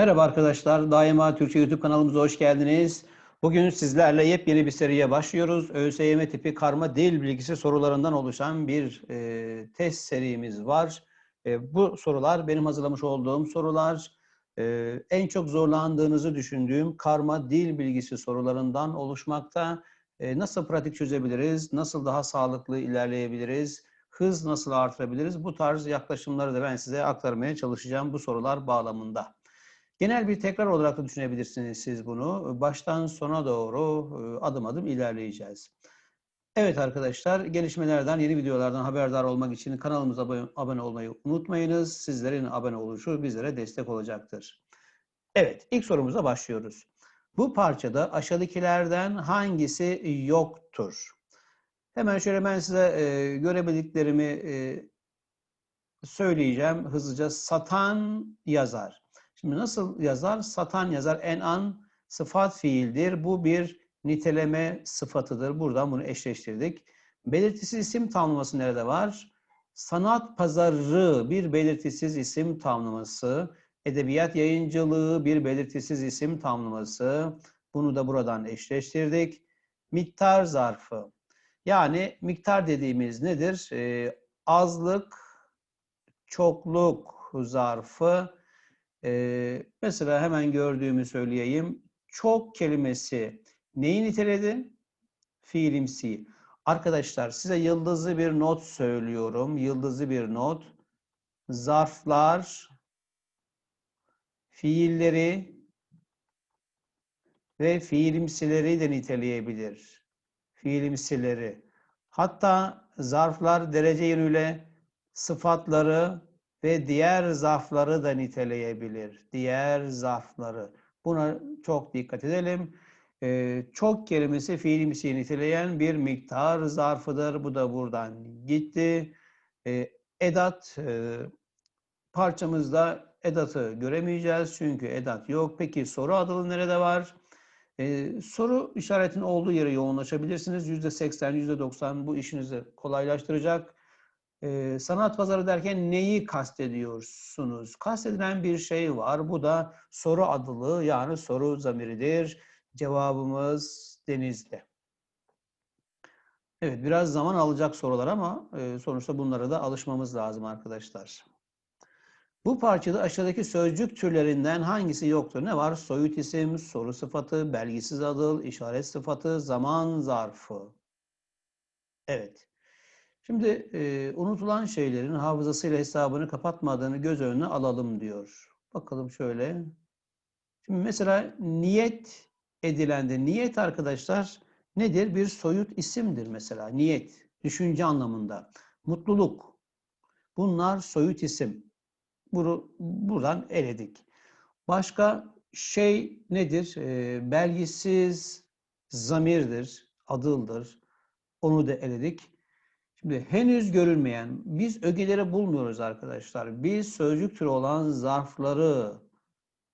Merhaba arkadaşlar, Daima Türkçe YouTube kanalımıza hoş geldiniz. Bugün sizlerle yepyeni bir seriye başlıyoruz. ÖSYM tipi karma dil bilgisi sorularından oluşan bir e, test serimiz var. E, bu sorular benim hazırlamış olduğum sorular. E, en çok zorlandığınızı düşündüğüm karma dil bilgisi sorularından oluşmakta. E, nasıl pratik çözebiliriz, nasıl daha sağlıklı ilerleyebiliriz, hız nasıl artırabiliriz? Bu tarz yaklaşımları da ben size aktarmaya çalışacağım bu sorular bağlamında. Genel bir tekrar olarak da düşünebilirsiniz siz bunu. Baştan sona doğru e, adım adım ilerleyeceğiz. Evet arkadaşlar, gelişmelerden, yeni videolardan haberdar olmak için kanalımıza abone olmayı unutmayınız. Sizlerin abone oluşu bizlere destek olacaktır. Evet, ilk sorumuza başlıyoruz. Bu parçada aşağıdakilerden hangisi yoktur? Hemen şöyle ben size e, görebildiklerimi e, söyleyeceğim hızlıca. Satan yazar. Şimdi nasıl yazar? Satan yazar. En an sıfat fiildir. Bu bir niteleme sıfatıdır. Buradan bunu eşleştirdik. Belirtisiz isim tamlaması nerede var? Sanat pazarı bir belirtisiz isim tamlaması. Edebiyat yayıncılığı bir belirtisiz isim tamlaması. Bunu da buradan eşleştirdik. Miktar zarfı. Yani miktar dediğimiz nedir? Ee, azlık, çokluk zarfı ee, mesela hemen gördüğümü söyleyeyim. Çok kelimesi neyi niteledi? Fiilimsi. Arkadaşlar size yıldızlı bir not söylüyorum. Yıldızlı bir not. Zarflar, fiilleri ve fiilimsileri de niteleyebilir. Fiilimsileri. Hatta zarflar derece yönüyle sıfatları ve diğer zarfları da niteleyebilir. Diğer zarfları. Buna çok dikkat edelim. Ee, çok kelimesi fiilimsi niteleyen bir miktar zarfıdır. Bu da buradan gitti. Ee, edat e, parçamızda edatı göremeyeceğiz çünkü edat yok. Peki soru adılı nerede var? Ee, soru işaretinin olduğu yere yoğunlaşabilirsiniz. %80, %90 bu işinizi kolaylaştıracak. Ee, sanat pazarı derken neyi kastediyorsunuz? Kastedilen bir şey var. Bu da soru adılı yani soru zamiridir. Cevabımız Denizli. Evet biraz zaman alacak sorular ama e, sonuçta bunlara da alışmamız lazım arkadaşlar. Bu parçada aşağıdaki sözcük türlerinden hangisi yoktur? Ne var? Soyut isim, soru sıfatı, belgisiz adıl, işaret sıfatı, zaman zarfı. Evet. Şimdi e, unutulan şeylerin hafızasıyla hesabını kapatmadığını göz önüne alalım diyor. Bakalım şöyle. Şimdi mesela niyet edilende niyet arkadaşlar nedir? Bir soyut isimdir mesela. Niyet, düşünce anlamında. Mutluluk. Bunlar soyut isim. Bunu buradan eledik. Başka şey nedir? E, belgisiz zamirdir, adıldır. Onu da eledik. Şimdi henüz görülmeyen, biz ögeleri bulmuyoruz arkadaşlar. Biz sözcük türü olan zarfları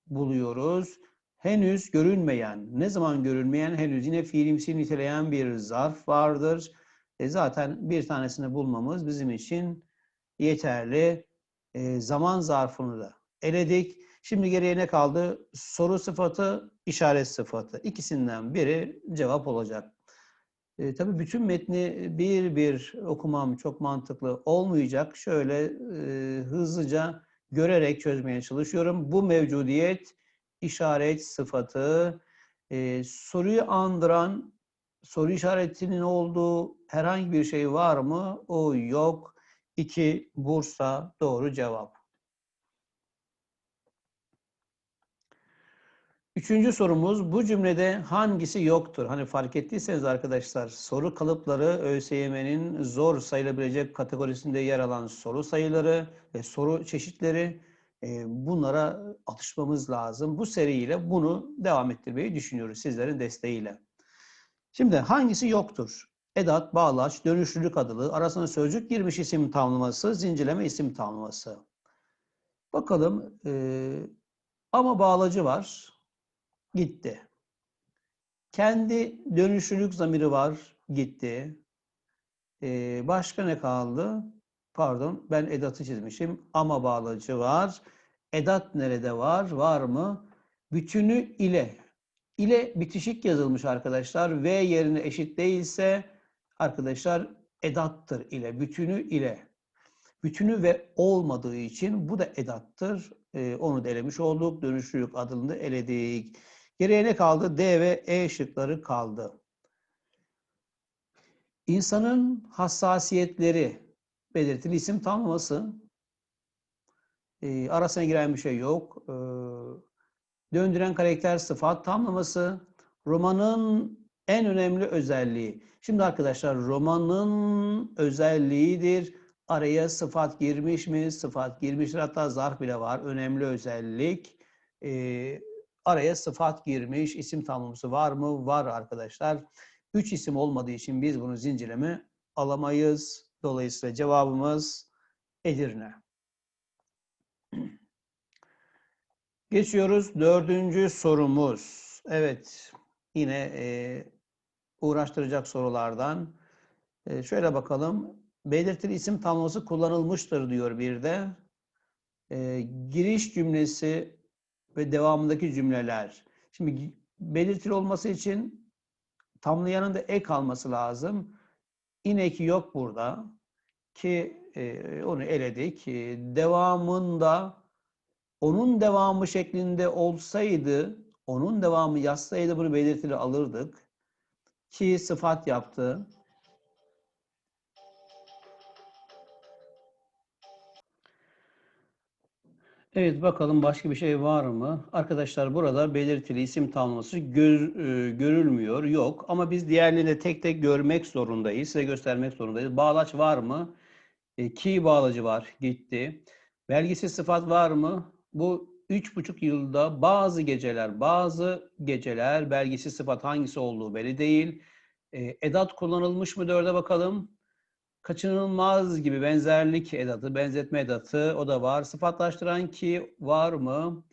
buluyoruz. Henüz görünmeyen, ne zaman görülmeyen henüz yine fiilimsi niteleyen bir zarf vardır. E zaten bir tanesini bulmamız bizim için yeterli. E, zaman zarfını da eledik. Şimdi geriye ne kaldı? Soru sıfatı, işaret sıfatı. İkisinden biri cevap olacak. E, tabii bütün metni bir bir okumam çok mantıklı olmayacak. Şöyle e, hızlıca görerek çözmeye çalışıyorum. Bu mevcudiyet işaret sıfatı e, soruyu andıran soru işaretinin olduğu herhangi bir şey var mı? O yok. İki Bursa doğru cevap. Üçüncü sorumuz bu cümlede hangisi yoktur? Hani fark ettiyseniz arkadaşlar soru kalıpları ÖSYM'nin zor sayılabilecek kategorisinde yer alan soru sayıları ve soru çeşitleri e, bunlara alışmamız lazım. Bu seriyle bunu devam ettirmeyi düşünüyoruz sizlerin desteğiyle. Şimdi hangisi yoktur? Edat, bağlaç, dönüşlülük adılı, arasına sözcük girmiş isim tamlaması, zincirleme isim tamlaması. Bakalım e, ama bağlacı var gitti. Kendi dönüşlülük zamiri var, gitti. Ee, başka ne kaldı? Pardon, ben edatı çizmişim. Ama bağlacı var. Edat nerede var? Var mı? Bütünü ile. İle bitişik yazılmış arkadaşlar. V yerine eşit değilse arkadaşlar edattır ile. Bütünü ile. Bütünü ve olmadığı için bu da edattır. Ee, onu da elemiş olduk. Dönüşlülük adını da eledik. Geriye ne kaldı? D ve E şıkları kaldı. İnsanın hassasiyetleri belirtili isim tamlaması. Ee, arasına giren bir şey yok. Ee, döndüren karakter sıfat tamlaması. Romanın en önemli özelliği. Şimdi arkadaşlar romanın özelliğidir. Araya sıfat girmiş mi? Sıfat girmiştir. Hatta zarf bile var. Önemli özellik. Ee, araya sıfat girmiş. isim tamlaması var mı? Var arkadaşlar. Üç isim olmadığı için biz bunu zincirleme alamayız. Dolayısıyla cevabımız Edirne. Geçiyoruz dördüncü sorumuz. Evet, yine e, uğraştıracak sorulardan. E, şöyle bakalım. Belirtili isim tamlaması kullanılmıştır diyor bir de. E, giriş cümlesi ve devamındaki cümleler. Şimdi belirtili olması için tamlayanın da ek alması lazım. İnek yok burada ki e, onu eledik. E, devamında onun devamı şeklinde olsaydı, onun devamı yazsaydı bunu belirtili alırdık. Ki sıfat yaptı. Evet bakalım başka bir şey var mı? Arkadaşlar burada belirtili isim tamlaması gör, e, görülmüyor. Yok ama biz diğerlerini tek tek görmek zorundayız. Size göstermek zorundayız. Bağlaç var mı? E, ki bağlacı var. Gitti. Belgisiz sıfat var mı? Bu üç buçuk yılda bazı geceler, bazı geceler belgisiz sıfat hangisi olduğu belli değil. E, edat kullanılmış mı dörde bakalım. Kaçınılmaz gibi benzerlik edatı, benzetme edatı o da var. Sıfatlaştıran ki var mı?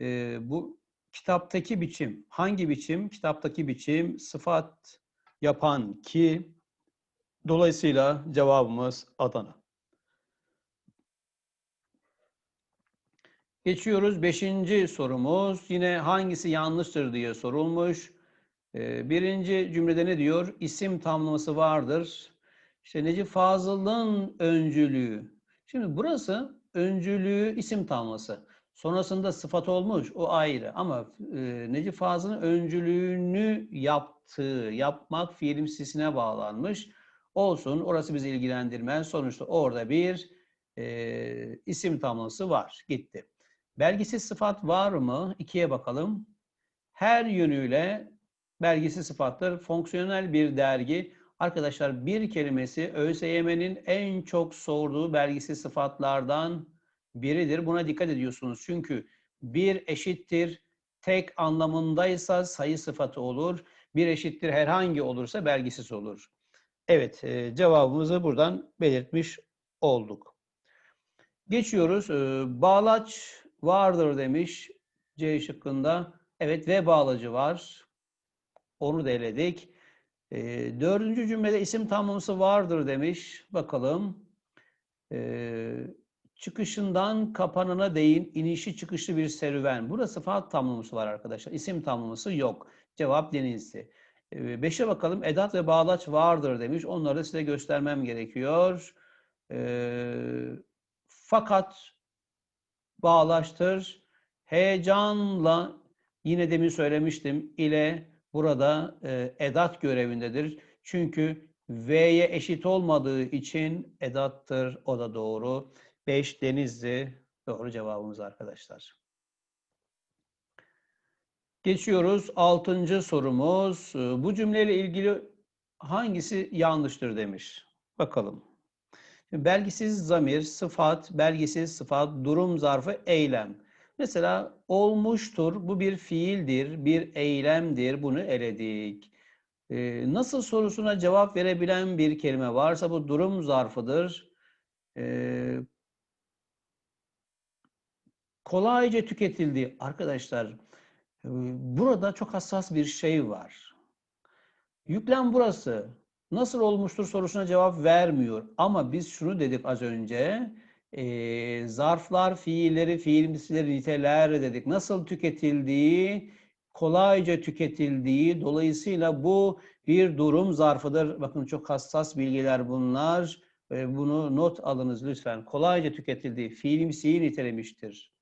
E, bu kitaptaki biçim. Hangi biçim? Kitaptaki biçim sıfat yapan ki. Dolayısıyla cevabımız Adana. Geçiyoruz. Beşinci sorumuz. Yine hangisi yanlıştır diye sorulmuş. Ee, birinci cümlede ne diyor? İsim tamlaması vardır. İşte Necip Fazıl'ın öncülüğü. Şimdi burası öncülüğü isim tamlaması. Sonrasında sıfat olmuş o ayrı ama e, Necip Fazıl'ın öncülüğünü yaptığı, yapmak fiilimsisine bağlanmış. Olsun orası bizi ilgilendirmez. Sonuçta orada bir e, isim tamlaması var. Gitti. Belgisiz sıfat var mı? İkiye bakalım. Her yönüyle belgisiz sıfattır. Fonksiyonel bir dergi. Arkadaşlar bir kelimesi ÖSYM'nin en çok sorduğu belgisiz sıfatlardan biridir. Buna dikkat ediyorsunuz. Çünkü bir eşittir tek anlamındaysa sayı sıfatı olur. Bir eşittir herhangi olursa belgisiz olur. Evet e, cevabımızı buradan belirtmiş olduk. Geçiyoruz. E, bağlaç vardır demiş C şıkkında. Evet ve bağlacı var. Onu da eledik. E, dördüncü cümlede isim tamlaması vardır demiş. Bakalım. E, çıkışından kapanana değin inişi çıkışlı bir serüven. Burada sıfat tamlaması var arkadaşlar. İsim tamlaması yok. Cevap denizli. E, beşe bakalım. Edat ve bağlaç vardır demiş. Onları da size göstermem gerekiyor. E, fakat bağlaştır. Heyecanla yine demin söylemiştim ile burada e, edat görevindedir. Çünkü V'ye eşit olmadığı için edattır. O da doğru. 5 denizli doğru cevabımız arkadaşlar. Geçiyoruz. Altıncı sorumuz. Bu cümleyle ilgili hangisi yanlıştır demiş. Bakalım. Belgisiz zamir, sıfat, belgisiz sıfat, durum zarfı, eylem. Mesela olmuştur, bu bir fiildir, bir eylemdir, bunu eledik. Ee, nasıl sorusuna cevap verebilen bir kelime varsa bu durum zarfıdır. Ee, kolayca tüketildi. Arkadaşlar, e, burada çok hassas bir şey var. Yüklem burası nasıl olmuştur sorusuna cevap vermiyor. Ama biz şunu dedik az önce. Ee, zarflar, fiilleri, fiilimsileri niteler dedik. Nasıl tüketildiği, kolayca tüketildiği, dolayısıyla bu bir durum zarfıdır. Bakın çok hassas bilgiler bunlar. Ee, bunu not alınız lütfen. Kolayca tüketildiği, fiilimsiyi nitelemiştir.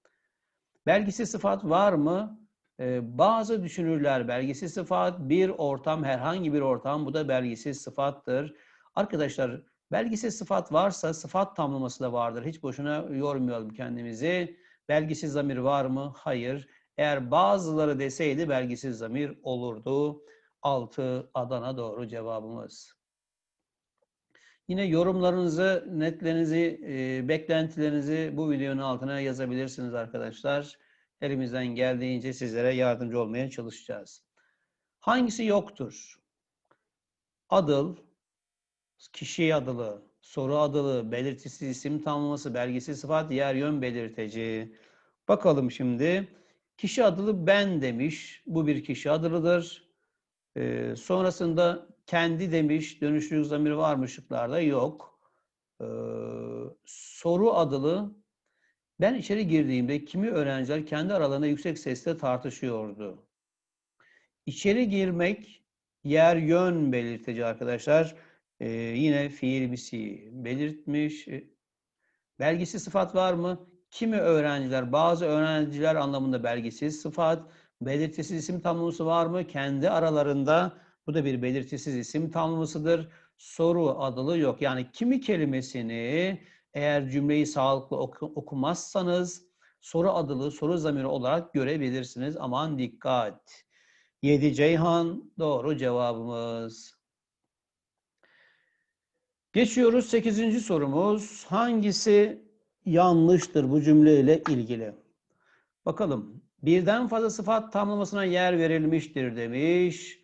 Belgisi sıfat var mı? Ee, bazı düşünürler belgisiz sıfat bir ortam, herhangi bir ortam bu da belgisiz sıfattır. Arkadaşlar belgisiz sıfat varsa sıfat tamlaması da vardır. Hiç boşuna yormayalım kendimizi. Belgisiz zamir var mı? Hayır. Eğer bazıları deseydi belgisiz zamir olurdu. 6 Adana doğru cevabımız. Yine yorumlarınızı, netlerinizi, e, beklentilerinizi bu videonun altına yazabilirsiniz arkadaşlar. Elimizden geldiğince sizlere yardımcı olmaya çalışacağız. Hangisi yoktur? Adıl, kişi adılı, soru adılı, belirtisiz isim tamlaması, belgesi sıfat, yer yön belirteci. Bakalım şimdi. Kişi adılı ben demiş. Bu bir kişi adılıdır. Ee, sonrasında kendi demiş. Dönüşlülük zamiri var mı şıklarda? Yok. Ee, soru adılı ben içeri girdiğimde kimi öğrenciler kendi aralarında yüksek sesle tartışıyordu. İçeri girmek yer yön belirtici arkadaşlar. Ee, yine fiil bisi belirtmiş. Ee, belgisiz sıfat var mı? Kimi öğrenciler, bazı öğrenciler anlamında belgisiz sıfat. Belirtisiz isim tamlaması var mı? Kendi aralarında bu da bir belirtisiz isim tamlamasıdır. Soru adılı yok. Yani kimi kelimesini eğer cümleyi sağlıklı oku, okumazsanız soru adılı, soru zamiri olarak görebilirsiniz. Aman dikkat. 7 Ceyhan doğru cevabımız. Geçiyoruz 8. sorumuz. Hangisi yanlıştır bu cümleyle ilgili? Bakalım. Birden fazla sıfat tamlamasına yer verilmiştir demiş.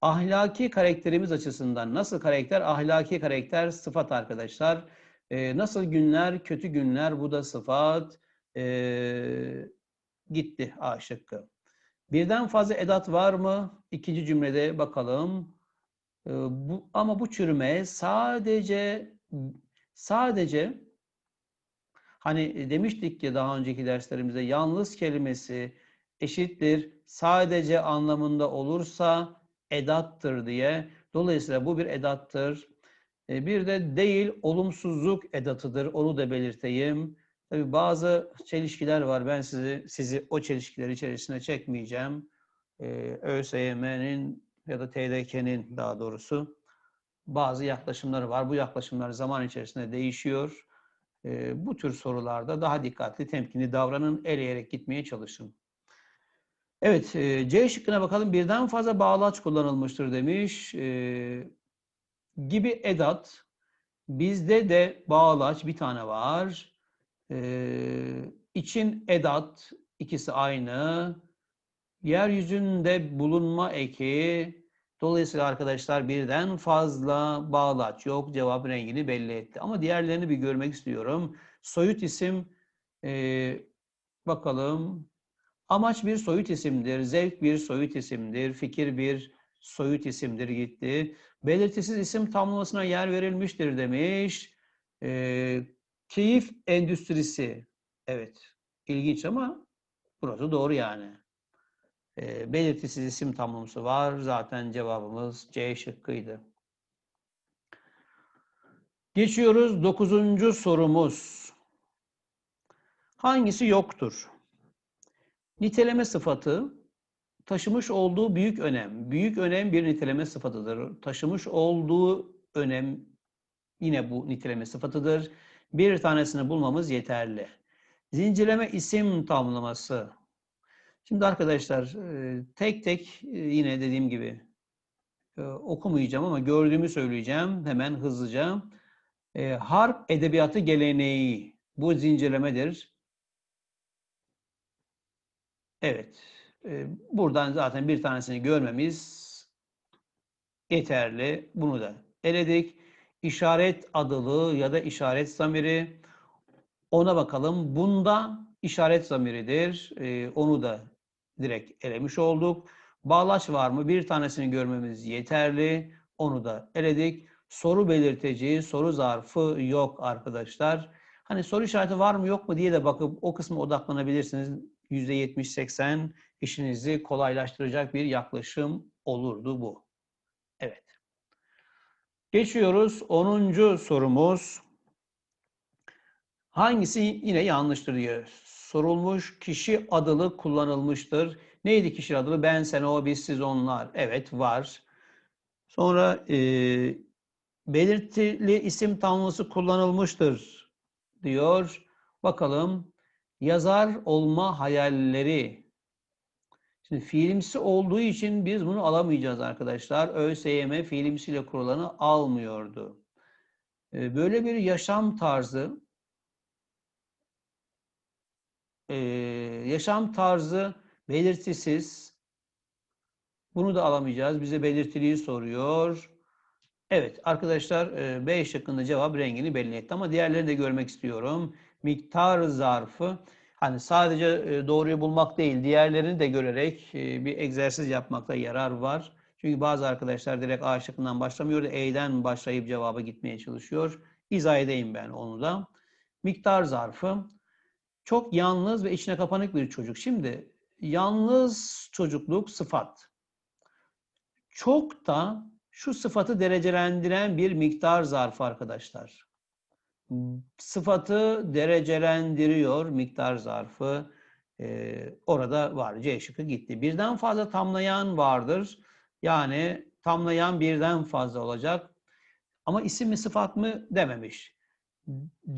Ahlaki karakterimiz açısından nasıl karakter? Ahlaki karakter sıfat arkadaşlar. Ee, nasıl günler? Kötü günler. Bu da sıfat. Ee, gitti A şıkkı. Birden fazla edat var mı? İkinci cümlede bakalım. Ee, bu, ama bu çürüme sadece sadece hani demiştik ki daha önceki derslerimizde yalnız kelimesi eşittir sadece anlamında olursa edattır diye. Dolayısıyla bu bir edattır. E, bir de değil olumsuzluk edatıdır. Onu da belirteyim. Tabii bazı çelişkiler var. Ben sizi sizi o çelişkiler içerisine çekmeyeceğim. Ee, ÖSYM'nin ya da TDK'nin daha doğrusu bazı yaklaşımları var. Bu yaklaşımlar zaman içerisinde değişiyor. Ee, bu tür sorularda daha dikkatli, temkinli davranın, eleyerek gitmeye çalışın. Evet, e, C şıkkına bakalım. Birden fazla bağlaç kullanılmıştır demiş. E, gibi edat. Bizde de bağlaç bir tane var. Ee, için edat ikisi aynı. Yeryüzünde bulunma eki. Dolayısıyla arkadaşlar birden fazla bağlaç yok. Cevap rengini belli etti. Ama diğerlerini bir görmek istiyorum. Soyut isim e, bakalım. Amaç bir soyut isimdir. Zevk bir soyut isimdir. Fikir bir soyut isimdir gitti. Belirtisiz isim tamlamasına yer verilmiştir demiş. E, keyif endüstrisi. Evet. ilginç ama burası doğru yani. E, belirtisiz isim tamlaması var. Zaten cevabımız C şıkkıydı. Geçiyoruz dokuzuncu sorumuz. Hangisi yoktur? Niteleme sıfatı taşımış olduğu büyük önem. Büyük önem bir niteleme sıfatıdır. Taşımış olduğu önem yine bu niteleme sıfatıdır. Bir tanesini bulmamız yeterli. Zincirleme isim tamlaması. Şimdi arkadaşlar tek tek yine dediğim gibi okumayacağım ama gördüğümü söyleyeceğim hemen hızlıca. Harp edebiyatı geleneği bu zincirlemedir. Evet. Buradan zaten bir tanesini görmemiz yeterli. Bunu da eledik. İşaret adılı ya da işaret zamiri. Ona bakalım. Bunda işaret zamiridir. Onu da direkt elemiş olduk. Bağlaç var mı? Bir tanesini görmemiz yeterli. Onu da eledik. Soru belirteci, soru zarfı yok arkadaşlar. Hani soru işareti var mı yok mu diye de bakıp o kısma odaklanabilirsiniz. %70-80 işinizi kolaylaştıracak bir yaklaşım olurdu bu. Evet. Geçiyoruz. 10. sorumuz. Hangisi yine yanlıştır diye sorulmuş. Kişi adılı kullanılmıştır. Neydi kişi adılı? Ben, sen, o, biz, siz, onlar. Evet var. Sonra e, belirtili isim tamlaması kullanılmıştır diyor. Bakalım. Yazar olma hayalleri. Şimdi fiilimsi olduğu için biz bunu alamayacağız arkadaşlar. ÖSYM fiilimsiyle kurulanı almıyordu. E, Böyle bir yaşam tarzı e, yaşam tarzı belirtisiz. Bunu da alamayacağız. Bize belirtiliği soruyor. Evet arkadaşlar e, B şıkkında cevap rengini belli etti ama diğerlerini de görmek istiyorum. Miktar zarfı hani sadece e, doğruyu bulmak değil diğerlerini de görerek e, bir egzersiz yapmakta yarar var. Çünkü bazı arkadaşlar direkt A şıkkından başlamıyor E'den başlayıp cevaba gitmeye çalışıyor. İzah edeyim ben onu da. Miktar zarfı çok yalnız ve içine kapanık bir çocuk. Şimdi yalnız çocukluk sıfat. Çok da şu sıfatı derecelendiren bir miktar zarfı arkadaşlar. Sıfatı derecelendiriyor miktar zarfı. Ee, orada var. C şıkkı gitti. Birden fazla tamlayan vardır. Yani tamlayan birden fazla olacak. Ama isim mi sıfat mı dememiş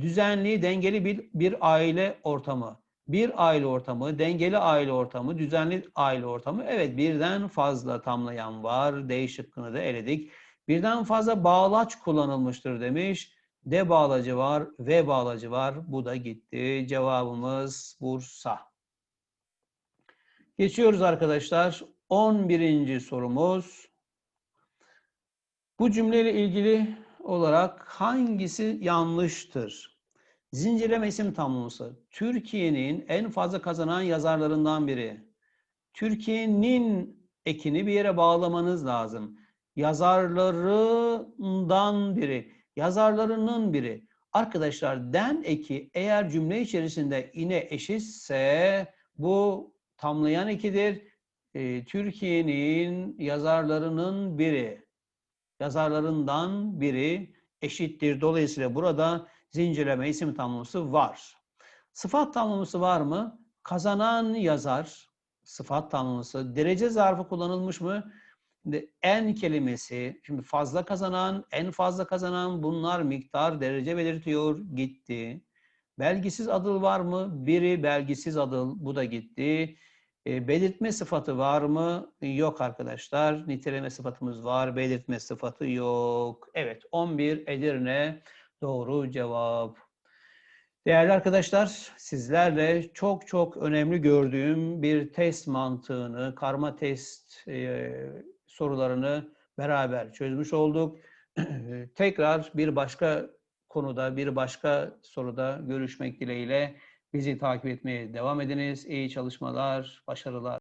düzenli, dengeli bir, bir aile ortamı. Bir aile ortamı, dengeli aile ortamı, düzenli aile ortamı. Evet birden fazla tamlayan var. D şıkkını da eledik. Birden fazla bağlaç kullanılmıştır demiş. D bağlacı var, V bağlacı var. Bu da gitti. Cevabımız Bursa. Geçiyoruz arkadaşlar. 11. sorumuz. Bu cümleyle ilgili olarak hangisi yanlıştır? Zincirleme isim tamlaması. Türkiye'nin en fazla kazanan yazarlarından biri. Türkiye'nin ekini bir yere bağlamanız lazım. Yazarlarından biri. Yazarlarının biri. Arkadaşlar den eki eğer cümle içerisinde ine eşitse bu tamlayan ekidir. Ee, Türkiye'nin yazarlarının biri yazarlarından biri eşittir. Dolayısıyla burada zincirleme isim tamlaması var. Sıfat tamlaması var mı? Kazanan yazar, sıfat tamlaması. Derece zarfı kullanılmış mı? Şimdi en kelimesi, şimdi fazla kazanan, en fazla kazanan bunlar miktar, derece belirtiyor, gitti. Belgisiz adıl var mı? Biri belgisiz adıl, bu da gitti. E, belirtme sıfatı var mı? Yok arkadaşlar. Niteleme sıfatımız var. Belirtme sıfatı yok. Evet 11 Edirne doğru cevap. Değerli arkadaşlar sizlerle çok çok önemli gördüğüm bir test mantığını, karma test e, sorularını beraber çözmüş olduk. Tekrar bir başka konuda, bir başka soruda görüşmek dileğiyle. Bizi takip etmeye devam ediniz. İyi çalışmalar, başarılar.